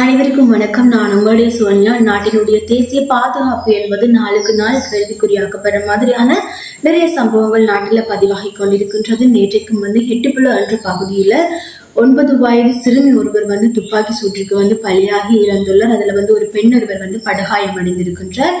அனைவருக்கும் வணக்கம். நான் உங்களுடைய சோனியா நாட்டினுடைய தேசிய பாதுகாப்பு என்பது நாளுக்கு நாள் கேள்விக்குறியாக்கப்படுற மாதிரியான நிறைய சம்பவங்கள் நாட்டில் பதிவாகி கொண்டிருக்கின்றது. நேற்றைக்கு வந்து எட்டுப்புள்ள அன்று பகுதியில் ஒன்பது வயது சிறுமி ஒருவர் வந்து துப்பாக்கி சூட்டிற்கு வந்து பலியாகி இழந்துள்ளார் அதில் வந்து ஒரு பெண் ஒருவர் வந்து படுகாயம் அடைந்திருக்கின்றார்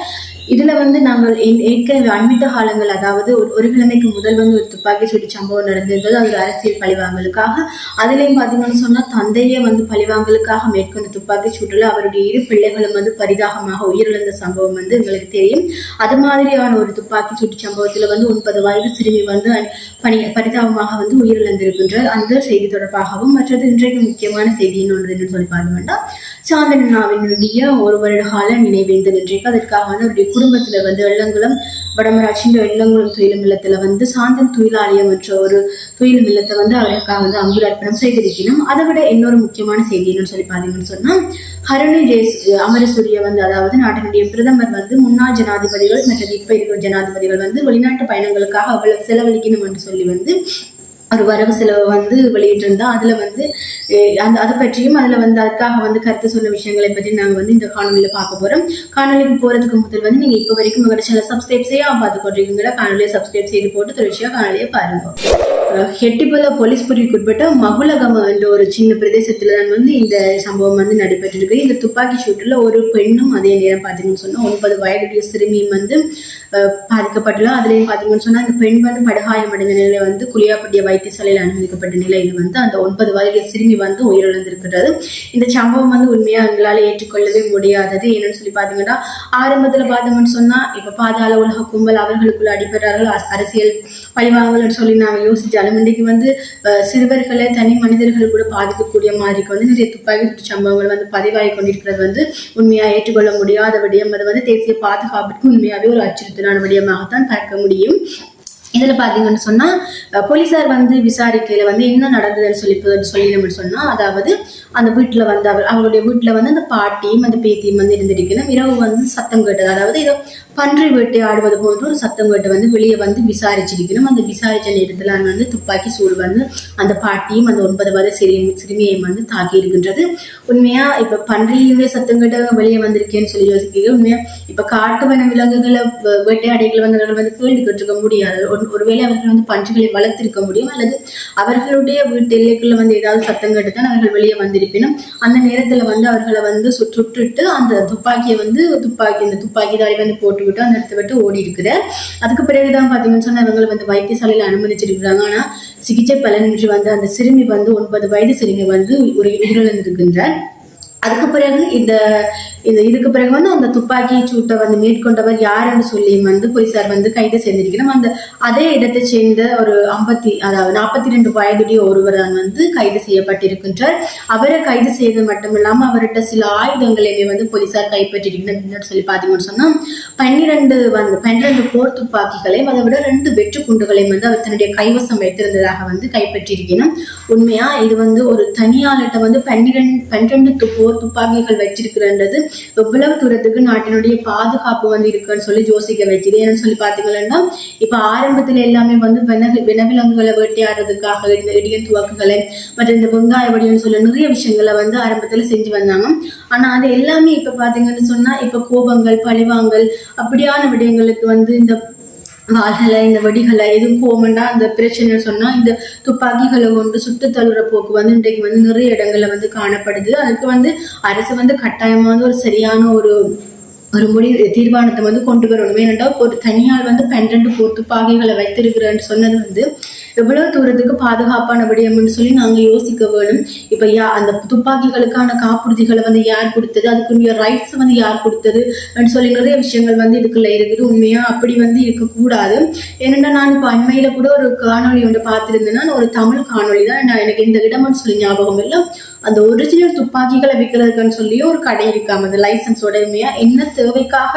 இதுல வந்து நாங்கள் ஏற்கனவே அண்மித்த காலங்கள் அதாவது ஒரு ஒரு கிழமைக்கு முதல் வந்து ஒரு துப்பாக்கி சூட்டு சம்பவம் நடந்திருந்தது. அது அரசியல் பழிவாங்கலுக்காக. அதுலயும் பாத்தீங்கன்னு சொன்னா தந்தையே வந்து பழிவாங்கலுக்காக மேற்கொண்ட துப்பாக்கி சூட்டில் அவருடைய இரு பிள்ளைகளும் வந்து பரிதாகமாக உயிரிழந்த சம்பவம் வந்து எங்களுக்கு தெரியும். அது மாதிரியான ஒரு துப்பாக்கி சூட்டு சம்பவத்துல வந்து ஒன்பது வயது சிறுமி வந்து பணி பரிதாபமாக வந்து உயிரிழந்திருக்கின்றார். அந்த செய்தி தொடர்பாகவும் மற்றது இன்றைக்கு முக்கியமான செய்தி ஒன்று என்ன சொல்லி வேண்டாம். சாந்தனாவினுடைய ஒரு வருட கால நினைவேந்து இன்றைக்கு அதற்காக வந்து அவருடைய குடும்பத்தில் வந்து எள்ளங்குளம் வடமராட்சின்ற எள்ளங்குளம் துயிலும் இல்லத்தில் வந்து சாந்தன் துயிலாலயம் என்ற ஒரு துயிலும் இல்லத்தை வந்து அவருக்காக வந்து அங்குரார்ப்பணம் செய்திருக்கணும் அதை விட இன்னொரு முக்கியமான செய்தி என்னன்னு சொல்லி பார்த்தீங்கன்னு சொன்னா ஹரணி ஜெயஸ் அமரசூரிய வந்து அதாவது நாட்டினுடைய பிரதமர் வந்து முன்னாள் ஜனாதிபதிகள் மற்றது இப்போ இருக்கிற ஜனாதிபதிகள் வந்து வெளிநாட்டு பயணங்களுக்காக அவ்வளவு செலவழிக்கணும் என்று சொல்லி வந்து ஒரு வரவு செலவு வந்து வெளியிட்டிருந்தா அதுல வந்து அந்த அதை பற்றியும் அதுல வந்து அதுக்காக வந்து கருத்து சொன்ன விஷயங்களை பற்றி நாங்கள் வந்து இந்த காணொலியில் பார்க்க போறோம். காணொலிக்கு போறதுக்கு முதல் வந்து நீங்க இப்போ வரைக்கும் உங்களோட சேனல் சப்ஸ்கிரைப் செய்ய பார்த்து கொண்டிருக்கீங்களா? காணொலியை சப்ஸ்கிரைப் செய்து போட்டு தொடர்ச்சியாக காணொலியை பாருங்க. ஹெட்டிபல போலீஸ் பிரிவுக்குட்பட்ட மகுலகம என்ற ஒரு சின்ன பிரதேசத்துல தான் வந்து இந்த சம்பவம் வந்து நடைபெற்றிருக்கு. இந்த துப்பாக்கி சூட்டுல ஒரு பெண்ணும் அதே நேரம் பாத்தீங்கன்னு சொன்னா ஒன்பது வயதுடைய சிறுமியும் வந்து அஹ், பாதிக்கப்பட்டுள்ள அதுலயும் பாத்தீங்கன்னு சொன்னா அந்த பெண் வந்து படுகாயம் அடைந்த நிலையில வந்து குளியாப்பட்டிய வைத்தியசாலையில் அனுமதிக்கப்பட்ட நிலையில வந்து அந்த ஒன்பது வயதுடைய சிறுமி வந்து உயிரிழந்திருக்கிறது. இந்த சம்பவம் வந்து உண்மையா எங்களால ஏற்றுக்கொள்ளவே முடியாதது. என்னன்னு சொல்லி பாத்தீங்கன்னா ஆரம்பத்துல பார்த்தோம்னு சொன்னா இப்ப பாதாள உலக கும்பல் அவர்களுக்குள்ள அடிபடுறார்கள். அரசியல் பழிவாங்கல்னு சொல்லி நாங்க யோசிச்சாலும் இன்றைக்கு வந்து சிறுவர்களை தனி மனிதர்கள் கூட பாதிக்கக்கூடிய மாதிரிக்கு வந்து நிறைய துப்பாக்கி சம்பவங்கள் வந்து பதிவாகி கொண்டிருக்கிறது வந்து உண்மையாக ஏற்றுக்கொள்ள முடியாத விடயம். அது வந்து தேசிய பாதுகாப்பிற்கு உண்மையாகவே ஒரு அச்சுறுத்தலான விடயமாகத்தான் பார்க்க முடியும். இதுல பார்த்தீங்கன்னு சொன்னா போலீஸார் போலீசார் வந்து விசாரிக்கையில் வந்து என்ன நடந்ததுன்னு சொல்லி சொல்லிடணும்னு சொன்னா அதாவது அந்த வீட்டில் வந்து அவர் அவங்களுடைய வீட்டில் வந்து அந்த பாட்டியும் அந்த பேத்தியும் வந்து இருந்திருக்கணும். இரவு வந்து சத்தம் கேட்டது. அதாவது ஏதோ பன்றி வேட்டை ஆடுவது போன்ற ஒரு சத்தம் கேட்டு வந்து வெளியே வந்து விசாரிச்சிருக்கணும். அந்த விசாரிச்ச நேரத்தில் அங்க வந்து துப்பாக்கி சூடு வந்து அந்த பாட்டியும் அந்த ஒன்பது வயது சிறு சிறுமியையும் வந்து தாக்கி இருக்கின்றது. உண்மையா இப்ப பன்றியுடைய சத்தம் கேட்டவங்க வெளியே வந்திருக்கேன்னு சொல்லி யோசிக்கிறீங்க. உண்மையா இப்ப காட்டு வன விலங்குகளை வே- வேட்டையாடைகள் வந்தவர்கள் வந்து கேள்வி கேட்டிருக்க முடியாது. ஒருவேளை அவர்கள் வந்து பன்றிகளை வளர்த்திருக்க முடியும் அல்லது அவர்களுடைய வீட்டு எல்லைக்குள்ள வந்து ஏதாவது சத்தம் கேட்டு தான் அவர்கள் வெளியே வந்திருப்பினும் அந்த நேரத்துல வந்து அவர்களை வந்து சுற்றுட்டு அந்த துப்பாக்கியை வந்து துப்பாக்கி இந்த துப்பாக்கிதாரி வந்து போட்டு விட்டு அந்த இடத்த விட்டு ஓடி இருக்குது. அதுக்கு பிறகுதான் பார்த்தீங்கன்னு சொன்னா இவங்களை வந்து வைத்தியசாலையில அனுமதிச்சிருக்கிறாங்க. ஆனா சிகிச்சை பலனின்றி வந்து அந்த சிறுமி வந்து ஒன்பது வயது சிறுமி வந்து ஒரு உயிரிழந்திருக்கின்றார். அதுக்கு பிறகு இந்த இந்த இதுக்கு பிறகு வந்து அந்த துப்பாக்கி சூட்டை வந்து மேற்கொண்டவர் யாருன்னு சொல்லி வந்து போலீசார் வந்து கைது செய்திருக்கிறோம். அந்த அதே இடத்தை சேர்ந்த ஒரு ஐம்பத்தி அதாவது நாற்பத்தி ரெண்டு வயதுடைய ஒருவர் தான் வந்து கைது செய்யப்பட்டிருக்கின்றார். அவரை கைது செய்தது மட்டும் இல்லாம அவர்கிட்ட சில ஆயுதங்களையுமே வந்து போலீசார் கைப்பற்றிருக்கின்றனர் அப்படின்னு சொல்லி பார்த்தீங்கன்னு சொன்னால் பன்னிரெண்டு வந்து பன்னிரெண்டு போர் துப்பாக்கிகளையும் அதை விட ரெண்டு வெற்று குண்டுகளையும் வந்து அவர் தன்னுடைய கைவசம் வைத்திருந்ததாக வந்து கைப்பற்றியிருக்கணும் உண்மையா இது வந்து ஒரு தனியாளர்கிட்ட வந்து பன்னிரெண்டு பன்னிரெண்டு போர் துப்பாக்கிகள் வச்சிருக்கிறன்றது எவ்வளவு தூரத்துக்கு நாட்டினுடைய பாதுகாப்பு வந்து இருக்குன்னு சொல்லி யோசிக்க வைக்குது ஏன்னு சொல்லி பாத்தீங்கன்னா இப்ப ஆரம்பத்துல எல்லாமே வந்து வினவிலங்குகளை வேட்டையாடுறதுக்காக இந்த இடியன் துவக்குகளை மற்றும் இந்த வெங்காய வடிவம்னு சொல்ல நிறைய விஷயங்களை வந்து ஆரம்பத்துல செஞ்சு வந்தாங்க. ஆனா அது எல்லாமே இப்ப பாத்தீங்கன்னு சொன்னா இப்ப கோபங்கள் பழிவாங்கல் அப்படியான விடயங்களுக்கு வந்து இந்த வாள்களை இந்த வெடிகளை எதுவும் போகமெண்டா அந்த பிரச்சனை சொன்னால் இந்த துப்பாக்கிகளை கொண்டு சுட்டு தள்ளுற போக்கு வந்து இன்றைக்கு வந்து நிறைய இடங்களில் வந்து காணப்படுது. அதுக்கு வந்து அரசு வந்து கட்டாயமான ஒரு சரியான ஒரு ஒரு முடிவு தீர்மானத்தை வந்து கொண்டு வரணும். ஏனென்றால் ஒரு தனியால் வந்து பன்னெண்டு போர் துப்பாக்கிகளை வைத்திருக்கிறேன்னு சொன்னது வந்து எவ்வளவு தூரத்துக்கு பாதுகாப்பான விடயம்னு சொல்லி நாங்க யோசிக்க வேணும். இப்ப யா அந்த துப்பாக்கிகளுக்கான காப்புறுதிகளை வந்து யார் கொடுத்தது? அதுக்குரிய ரைட்ஸ் வந்து யார் கொடுத்தது? அப்படின்னு சொல்லி நிறைய விஷயங்கள் வந்து இதுக்குள்ள இருக்குது. உண்மையா? அப்படி வந்து இருக்கக்கூடாது. ஏனென்றா நான் இப்போ அண்மையில கூட ஒரு காணொளி ஒன்று பார்த்திருந்தேன்னா ஒரு தமிழ் காணொளி தான். நான் எனக்கு இந்த இடம்னு சொல்லி ஞாபகம் இல்லை. அந்த ஒரிஜினல் துப்பாக்கிகளை விற்கிறதுக்குன்னு சொல்லி ஒரு கடை இருக்காம அந்த லைசன்ஸோட உண்மையா என்ன தேவைக்காக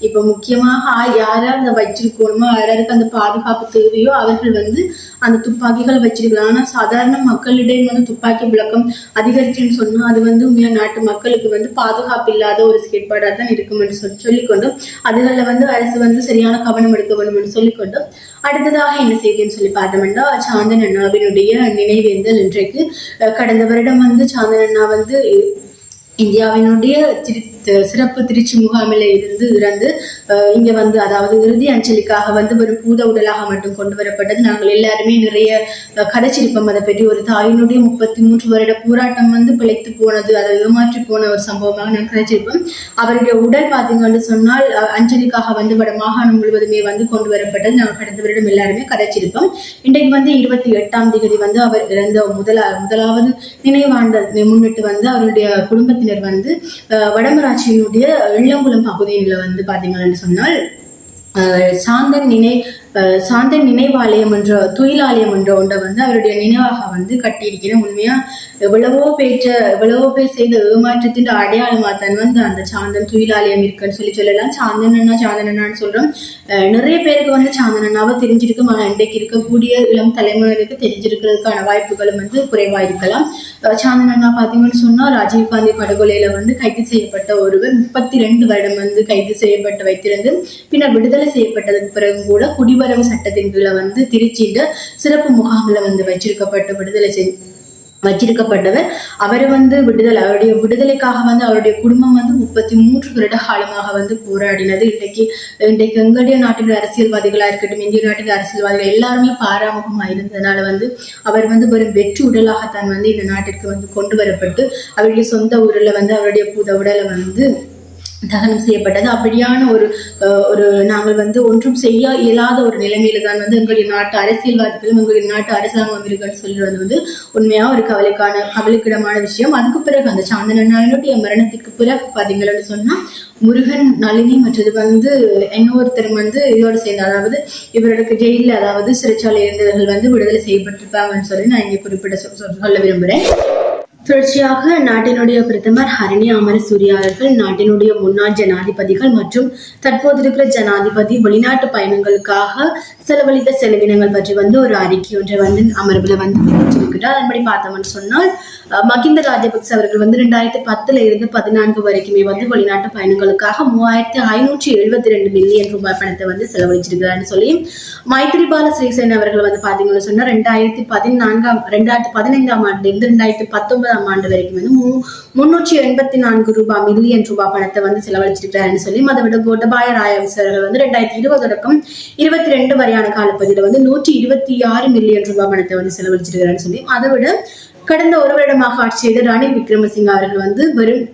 இப்போ முக்கியமாக யார் யார் அதை வச்சிருக்கணுமோ யாராருக்கு அந்த பாதுகாப்பு தேவையோ அவர்கள் வந்து அந்த துப்பாக்கிகளை வச்சிருக்கலாம் ஆனா சாதாரண மக்களிடையே வந்து துப்பாக்கி விளக்கம் அதிகரிச்சுன்னு சொன்னா அது வந்து உண்மையா நாட்டு மக்களுக்கு வந்து பாதுகாப்பு இல்லாத ஒரு செயற்பாடாக தான் இருக்கும் என்று சொல்லி சொல்லிக்கொண்டு அதுகளில் வந்து அரசு வந்து சரியான கவனம் எடுக்க வேண்டும் என்று சொல்லிக்கொண்டு அடுத்ததாக என்ன செய்தின்னு சொல்லி பார்த்தோம்னா சாந்தன் அண்ணாவினுடைய நினைவேந்தல் இன்றைக்கு கடந்த வருடம் வந்து சாந்தன் அண்ணா வந்து இந்தியாவினுடைய திரு- சிறப்பு திருச்சி முகாமில் இருந்து இறந்து இங்கே வந்து அதாவது இறுதி அஞ்சலிக்காக வந்து ஒரு பூத உடலாக மட்டும் கொண்டு வரப்பட்டது. நாங்கள் எல்லாருமே நிறைய கதைச்சிருப்போம் அதை பற்றி ஒரு தாயினுடைய முப்பத்தி மூன்று வருட போராட்டம் வந்து பிழைத்து போனது அதை ஏமாற்றி போன ஒரு சம்பவமாக நான் கதைச்சிருப்போம் அவருடைய உடல் பார்த்தீங்கன்னு சொன்னால் அஞ்சலிக்காக வந்து வட மாகாணம் முழுவதுமே வந்து கொண்டு வரப்பட்டது. நாங்கள் கடந்த வருடம் எல்லாருமே கதைச்சிருப்போம் இன்றைக்கு வந்து இருபத்தி எட்டாம் தேதி வந்து அவர் இறந்த முதலா முதலாவது நினைவாண்ட முன்னிட்டு வந்து அவருடைய குடும்பத்தினர் வந்து அஹ், வடமராட்சியினுடைய இளங்குளம் பகுதியில் வந்து பார்த்தீங்கன்னு சொன்னால் சாந்தன் நினை சாந்த நினைவாலயம் என்ற துயிலாலயம் என்ற ஒன்றை வந்து அவருடைய நினைவாக வந்து கட்டியிருக்கிறேன். உண்மையா எவ்வளவோ பேற்ற எவ்வளவோ பேர் செய்த ஏமாற்றத்தின் அடையாளமாக தான் வந்து அந்த சாந்தன் துயிலாலயம் இருக்குன்னு சொல்லி சொல்லலாம். சாந்தன் அண்ணா சாந்தன் அண்ணான்னு சொல்றோம். நிறைய பேருக்கு வந்து சாந்தன் அண்ணாவை தெரிஞ்சிருக்கும். ஆனால் இன்றைக்கு இருக்கக்கூடிய இளம் தலைமுறைக்கு தெரிஞ்சிருக்கிறதுக்கான வாய்ப்புகளும் வந்து குறைவா இருக்கலாம். சாந்தன் அண்ணா பார்த்தீங்கன்னு சொன்னா ராஜீவ்காந்தி படுகொலையில வந்து கைது செய்யப்பட்ட ஒருவர் முப்பத்தி ரெண்டு வருடம் வந்து கைது செய்யப்பட்டு வைத்திருந்து பின்னர் விடுதலை செய்யப்பட்டதுக்கு பிறகு கூட குடிவரவு சட்டத்தின் கீழே வந்து திருச்சியில சிறப்பு முகாமில் வந்து வச்சிருக்கப்பட்டு விடுதலை செய் வச்சிருக்கப்பட்டவர். அவர் வந்து விடுதலை அவருடைய விடுதலைக்காக வந்து அவருடைய குடும்பம் வந்து முப்பத்தி மூன்று வருட காலமாக வந்து போராடினது. இன்றைக்கு இன்றைக்கு எங்களுடைய நாட்டின் அரசியல்வாதிகளா இருக்கட்டும் இந்திய நாட்டின் அரசியல்வாதிகள் எல்லாருமே பாராமுகமா இருந்ததுனால வந்து அவர் வந்து வெறும் வெற்று உடலாகத்தான் வந்து இந்த நாட்டிற்கு வந்து கொண்டு வரப்பட்டு அவருடைய சொந்த ஊரில் வந்து அவருடைய புத உடலை வந்து தகனம் செய்யப்பட்டது. அப்படியான ஒரு ஒரு நாங்கள் வந்து ஒன்றும் செய்ய இயலாத ஒரு நிலைமையில தான் வந்து எங்களுடைய நாட்டு அரசியல்வாதிகளும் எங்களுடைய நாட்டு அரசாங்கம் இருக்குன்னு சொல்றது வந்து உண்மையா ஒரு கவலைக்கான கவலைக்கிடமான விஷயம். அதுக்கு பிறகு அந்த சாந்தனனுடைய மரணத்திற்கு பிறகு பாத்தீங்கன்னு சொன்னா முருகன் நளினி மற்றது வந்து இன்னொருத்தர் வந்து இதோடு சேர்ந்து அதாவது இவருக்கு ஜெயிலில் அதாவது சிறைச்சாலை இருந்தவர்கள் வந்து விடுதலை செய்யப்பட்டிருப்பாங்கன்னு சொல்லி நான் இங்கே குறிப்பிட சொல்ல விரும்புகிறேன் தொடர்ச்சியாக நாட்டினுடைய பிரதமர் ஹரணி அமரசூரிய அவர்கள் நாட்டினுடைய முன்னாள் ஜனாதிபதிகள் மற்றும் தற்போது இருக்கிற ஜனாதிபதி வெளிநாட்டு பயணங்களுக்காக செலவழித்த செலவினங்கள் பற்றி வந்து ஒரு அறிக்கை ஒன்றை வந்து அமர்வில் வந்து தெரிவிச்சிருக்கிறார் அதன்படி பார்த்தோம்னு சொன்னால் மகிந்த ராஜபக்ச அவர்கள் வந்து ரெண்டாயிரத்தி பத்துல இருந்து பதினான்கு வரைக்குமே வந்து வெளிநாட்டு பயணங்களுக்காக மூவாயிரத்தி ஐநூற்றி எழுபத்தி ரெண்டு மில்லியன் ரூபாய் பணத்தை வந்து செலவழிச்சிருக்கிறார்னு சொல்லி மைத்ரிபால ஸ்ரீசேன் அவர்கள் வந்து பாத்தீங்கன்னு சொன்னா ரெண்டாயிரத்தி பதினான்காம் ரெண்டாயிரத்தி பதினைந்தாம் ஆண்டு இருந்து ரெண்டாயிரத்தி பத்தொன்பதாம் ஆண்டு வரைக்கும் வந்து முன்னூற்றி எண்பத்தி நான்கு ரூபாய் மில்லியன் ரூபாய் பணத்தை வந்து செலவழிச்சிருக்கிறாருன்னு சொல்லி அதை விட கோட்டபாய ராயவஸ் அவர்கள் வந்து ரெண்டாயிரத்தி இருபது தொடக்கம் இருபத்தி ரெண்டு வரையான காலப்பகுதியில் வந்து நூற்றி இருபத்தி ஆறு மில்லியன் ரூபாய் பணத்தை வந்து செலவழிச்சிருக்கிறாருன்னு சொல்லி அதை விட கடந்த ஒரு வருடமாக ஆட்சி செய்த ரணில் விக்ரமசிங்க அவர்கள் வந்து வெறும்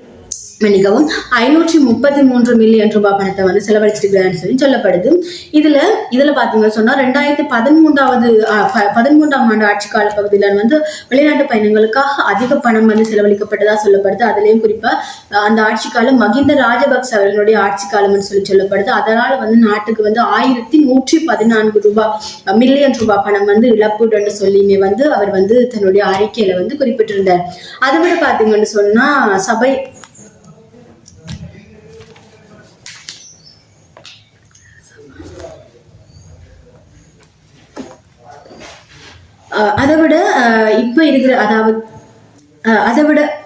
மன்னிக்கவும் ஐநூற்றி முப்பத்தி மூன்று மில்லியன் ரூபாய் பணத்தை வந்து செலவழிச்சிருக்கிறான்னு சொல்லி சொல்லப்படுது. இதுல இதுல பாத்தீங்கன்னா சொன்னா ரெண்டாயிரத்தி பதிமூன்றாவது ப- பதிமூன்றாம் ஆண்டு ஆட்சி கால பகுதியில வந்து வெளிநாட்டு பயணங்களுக்காக அதிக பணம் வந்து செலவழிக்கப்பட்டதா சொல்லப்படுது. அதுலயும் குறிப்பா அந்த ஆட்சி காலம் மகிந்த ராஜபக்ச அவர்களுடைய ஆட்சி காலம்னு சொல்லி சொல்லப்படுது. அதனால வந்து நாட்டுக்கு வந்து ஆயிரத்தி நூற்றி பதினான்கு ரூபாய் மில்லியன் ரூபாய் பணம் வந்து இழப்புடன் சொல்லியுமே வந்து அவர் வந்து தன்னுடைய அறிக்கையில வந்து குறிப்பிட்டிருந்தார். அதை விட பாத்தீங்கன்னு சொன்னா சபை அதை விட இப்ப இருக்கிற அதாவது அதை விட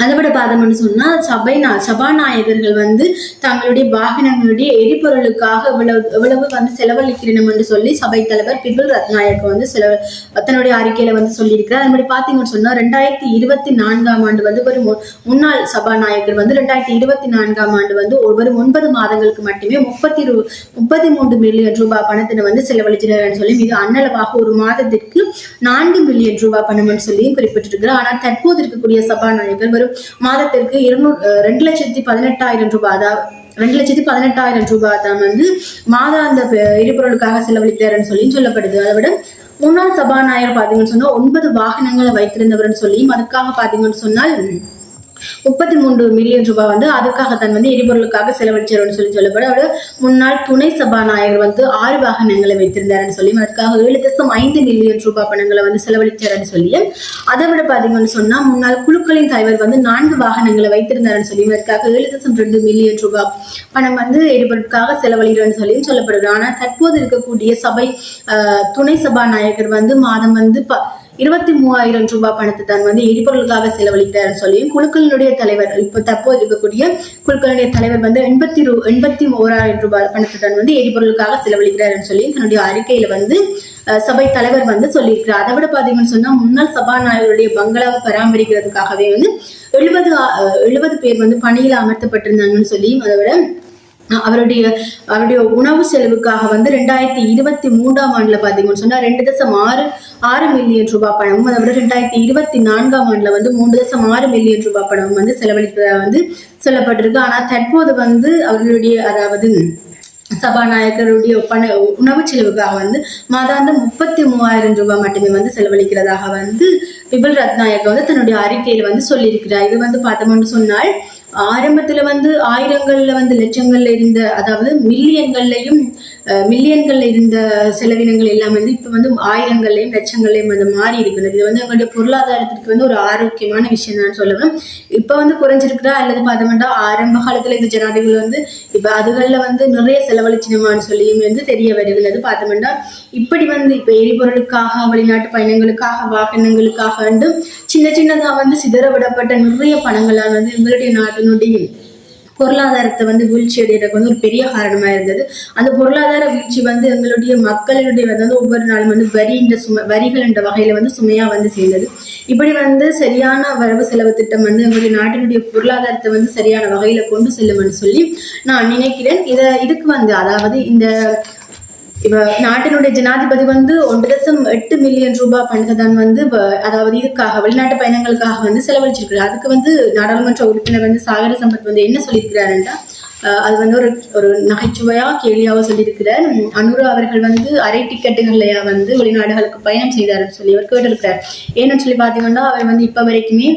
அதை விட பார்த்தோம்னு சொன்னால் சபை நா- சபாநாயகர்கள் வந்து தங்களுடைய வாகனங்களுடைய எரிபொருளுக்காக இவ்வளவு இவ்வளவு வந்து செலவழிக்கிறோம் என்று சொல்லி சபை தலைவர் பிபுல் ரத்நாயக் வந்து செலவு தன்னுடைய அறிக்கையில வந்து சொல்லியிருக்கிறார். அது மாதிரி பார்த்தீங்கன்னு சொன்னால் ரெண்டாயிரத்தி இருபத்தி நான்காம் ஆண்டு வந்து ஒரு மு- முன்னாள் சபாநாயகர் வந்து ரெண்டாயிரத்தி இருபத்தி நான்காம் ஆண்டு வந்து ஒவ்வொரு ஒன்பது மாதங்களுக்கு மட்டுமே முப்பத்தி ரூ முப்பத்தி மூன்று மில்லியன் ரூபாய் பணத்தினை வந்து செலவழிச்சிருக்காருன்னு சொல்லி மிக அன்னளவாக ஒரு மாதத்திற்கு நான்கு மில்லியன் ரூபாய் பணம்னு சொல்லியும் குறிப்பிட்டிருக்கிறார். ஆனால் தற்போது இருக்கக்கூடிய சபாநாயகர் வரும் மாதத்திற்கு இருநூறு ரெண்டு லட்சத்தி பதினெட்டாயிரம் ரூபாய் அதாவது ரெண்டு லட்சத்தி பதினெட்டாயிரம் ரூபாய் தான் வந்து மாதாந்த எரிபொருளுக்காக செலவழிக்கிறாருன்னு சொல்லி சொல்லப்படுது. அதை விட முன்னாள் சபாநாயகர் பாத்தீங்கன்னு சொன்னா ஒன்பது வாகனங்களை வைத்திருந்தவர்னு சொல்லியும் அதுக்காக பாத்தீங்கன்னு சொன்னால் முப்பத்தி மூன்று மில்லியன் ரூபாய் வந்து அதுக்காக தான் வந்து எரிபொருளுக்காக செலவழிச்சார்னு சொல்லி சொல்லப்படும். அவர் முன்னாள் துணை சபாநாயகர் வந்து ஆறு வாகனங்களை வைத்திருந்தாருன்னு சொல்லி அதுக்காக ஏழு தசம் ஐந்து மில்லியன் ரூபாய் பணங்களை வந்து செலவழிச்சாருன்னு சொல்லி. அதை விட பாத்தீங்கன்னு சொன்னா முன்னாள் குழுக்களின் தலைவர் வந்து நான்கு வாகனங்களை வைத்திருந்தாருன்னு சொல்லி அதற்காக ஏழு தசம் ரெண்டு மில்லியன் ரூபாய் பணம் வந்து எரிபொருட்காக செலவழிகிறன்னு சொல்லியும் சொல்லப்படுது. ஆனா தற்போது இருக்கக்கூடிய சபை ஆஹ், துணை சபாநாயகர் வந்து மாதம் வந்து ப- இருபத்தி மூவாயிரம் ரூபாய் பணத்தை தான் வந்து எரிபொருளுக்காக செலவழிக்கிறாருன்னு சொல்லியும் குழுக்களினுடைய தலைவர் இப்போ தற்போது இருக்கக்கூடிய குழுக்களுடைய தலைவர் வந்து எண்பத்தி ரூ எண்பத்தி ஓராயிரம் ரூபாய் பணத்தை தான் வந்து எரிபொருளுக்காக செலவழிக்கிறார் சொல்லி தன்னுடைய அறிக்கையில வந்து சபை தலைவர் வந்து சொல்லியிருக்கிறார். அதை விட பாத்தீங்கன்னு சொன்னா முன்னாள் சபாநாயகருடைய பங்களாவை பராமரிக்கிறதுக்காகவே வந்து எழுபது எழுபது பேர் வந்து பணியில் அமர்த்தப்பட்டிருந்தாங்கன்னு சொல்லி அதை விட அவருடைய அவருடைய உணவு செலவுக்காக வந்து ரெண்டாயிரத்தி இருபத்தி மூன்றாம் ஆண்டுல பாத்தீங்கன்னு சொன்னா ரெண்டு தசம் ஆறு ஆறு மில்லியன் ரூபாய் பணமும் அதை விட ரெண்டாயிரத்தி இருபத்தி நான்காம் ஆண்டுல வந்து மூன்று தசம் ஆறு மில்லியன் ரூபாய் பணமும் வந்து செலவழித்ததா வந்து சொல்லப்பட்டிருக்கு. ஆனா தற்போது வந்து அவர்களுடைய அதாவது சபாநாயகருடைய பண உணவு செலவுக்காக வந்து மாதாந்தம் முப்பத்தி மூவாயிரம் ரூபாய் மட்டுமே வந்து செலவழிக்கிறதாக வந்து விபல் ரத்நாயக் வந்து தன்னுடைய அறிக்கையில வந்து சொல்லியிருக்கிறார். இது வந்து பார்த்தோம்னு சொன்னால் ஆரம்பத்துல வந்து ஆயிரங்கள்ல வந்து லட்சங்கள்ல இருந்த அதாவது மில்லியன்கள்லையும் மில்லியன்கள் மில்லியன்கள்ல இருந்த செலவினங்கள் எல்லாம் வந்து இப்ப வந்து ஆயிரங்கள்லையும் லட்சங்கள்லையும் வந்து மாறி இருக்கிறது இது வந்து எங்களுடைய பொருளாதாரத்திற்கு வந்து ஒரு ஆரோக்கியமான விஷயம் தான் சொல்லுவேன் இப்ப வந்து குறைஞ்சிருக்குதா அல்லது பார்த்தோம்னா ஆரம்ப காலத்துல இந்த ஜனாதிபதிகள் வந்து இப்ப அதுகளில் வந்து நிறைய செலவழிச்சினமான்னு சொல்லியும் வந்து தெரிய வருகிறது பார்த்தோம்னா இப்படி வந்து இப்போ எரிபொருளுக்காக வெளிநாட்டு பயணங்களுக்காக வாகனங்களுக்காக வந்து சின்ன சின்னதா வந்து சிதற விடப்பட்ட நிறைய பணங்களால் வந்து எங்களுடைய நாட்டினுடைய பொருளாதாரத்தை வந்து வீழ்ச்சி அடைகிறதுக்கு வந்து ஒரு பெரிய காரணமா இருந்தது. அந்த பொருளாதார வீழ்ச்சி வந்து எங்களுடைய மக்களுடைய வந்து ஒவ்வொரு நாளும் வந்து வரி என்ற சுமை வரிகள் என்ற வகையில வந்து சுமையா வந்து சேர்ந்தது. இப்படி வந்து சரியான வரவு செலவு திட்டம் வந்து எங்களுடைய நாட்டினுடைய பொருளாதாரத்தை வந்து சரியான வகையில கொண்டு செல்லும்னு சொல்லி நான் நினைக்கிறேன். இதை இதுக்கு வந்து அதாவது இந்த இப்ப நாட்டினுடைய ஜனாதிபதி வந்து ஒன்று லட்சம் எட்டு மில்லியன் ரூபாய் பணத்தை தான் வந்து வ- அதாவது இதுக்காக வெளிநாட்டு பயணங்களுக்காக வந்து செலவழிச்சிருக்கிறார். அதுக்கு வந்து நாடாளுமன்ற உறுப்பினர் வந்து சாகர சம்பத் வந்து என்ன சொல்லியிருக்கிறாருன்னா அது வந்து ஒரு ஒரு நகைச்சுவையா கேலியாவோ சொல்லியிருக்கிறார். அனுரு அவர்கள் வந்து அரை டிக்கெட்டுகள்லையா வந்து வெளிநாடுகளுக்கு பயணம் செய்தார் சொல்லி அவர் கேட்டிருக்கிறார். ஏன்னு சொல்லி பார்த்தீங்கன்னா அவர் வந்து இப்ப வரைக்குமே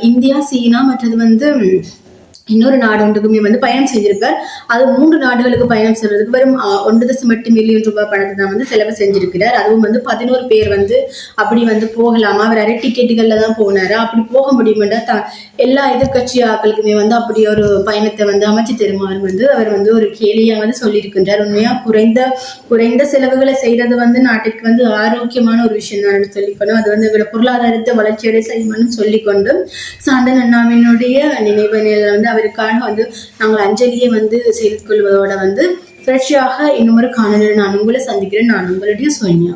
இந்தியா சீனா மற்றது வந்து இன்னொரு நாடு ஒன்றுக்குமே வந்து பயணம் செய்திருக்கார். அது மூன்று நாடுகளுக்கு பயணம் செய்வதற்கு வெறும் ஒன்று தசம் எட்டு மில்லியன் ரூபாய் பணத்தை தான் வந்து செலவு செஞ்சிருக்கிறார். அதுவும் வந்து பதினோரு பேர் வந்து அப்படி வந்து போகலாமா? அவர் அரை டிக்கெட்டுகள்ல தான் போனாரு? அப்படி போக முடியுமெண்டா த எல்லா எதிர்க்கட்சி ஆக்களுக்குமே வந்து அப்படி ஒரு பயணத்தை வந்து அமைச்சு தருமாறு வந்து அவர் வந்து ஒரு கேலியா வந்து சொல்லியிருக்கின்றார். உண்மையா குறைந்த குறைந்த செலவுகளை செய்யறது வந்து நாட்டிற்கு வந்து ஆரோக்கியமான ஒரு விஷயம் தான் சொல்லிக்கணும் அது வந்து எங்களோட பொருளாதாரத்தை வளர்ச்சியடை செய்யணும்னு சொல்லிக்கொண்டு சாந்தன் அண்ணாவினுடைய நினைவு நிலையில் வந்து இருக்கான்னு வந்து நாங்கள் அஞ்சலியை வந்து செய்து கொள்வதோட வந்து தொடர்ச்சியாக இன்னொரு காணொலியில் நான் உங்களை சந்திக்கிறேன். நான் உங்களுடைய சோனியா.